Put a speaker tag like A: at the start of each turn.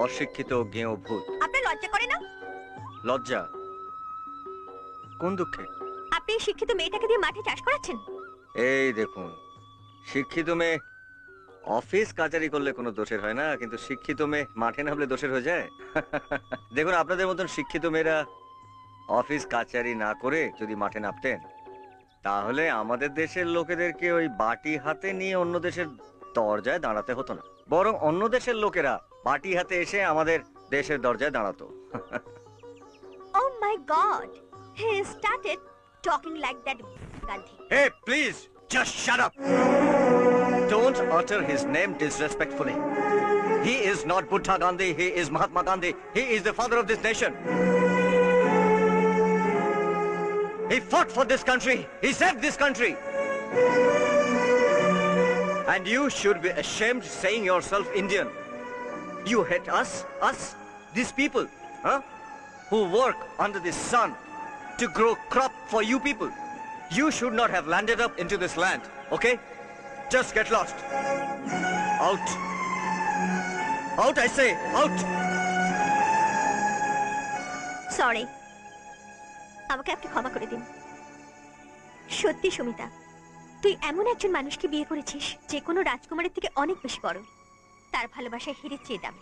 A: অশিক্ষিত গেঁয়ো ভূত।
B: আপনার লজ্জা করে না?
A: লজ্জা? কোন দুঃখে?
B: আপনি শিক্ষিত মেয়েটাকে দিয়ে মাঠে চাষ করাচ্ছেন?
A: এই দেখুন শিক্ষিত মেয়ে অফিস কাচারি করলে কোনো দোষের হয় না কিন্তু শিক্ষিত মেয়ে মাঠে নামলে দোষের হয়ে যায়। দেখুন আপনাদের মতন শিক্ষিত মেয়েরা অফিস কাচারি না করে যদি মাঠে নামতেন তাহলে আমাদের দেশের লোকেদেরকে ওই বাটি হাতে নিয়ে অন্য দেশের দরজায় দাঁড়াতে হতো না বরং অন্য দেশের লোকেরা বাটি হাতে এসে আমাদের দেশের দরজায় দাঁড়াতো
B: ও my god he started talking like that Gandhi
A: Hey, please, just shut up. Don't utter his name disrespectfully. He is not Buddha Gandhi, he is Mahatma Gandhi. He is the father of this nation. He fought for this country. He saved this country. And you should be ashamed saying yourself Indian. You hate us, us, these people, huh? Who work under the sun to grow crop for you people. You should not have landed up into this land, okay? Just get lost. Out. Out, I say, out.
B: Sorry আমাকে আপনি ক্ষমা করে দিন সত্যি সুমিতা তুই এমন একজন মানুষকে বিয়ে করেছিস যে কোনো রাজকুমারের থেকে অনেক বেশি বড়। তার ভালোবাসায় হেরে চেয়ে দাম।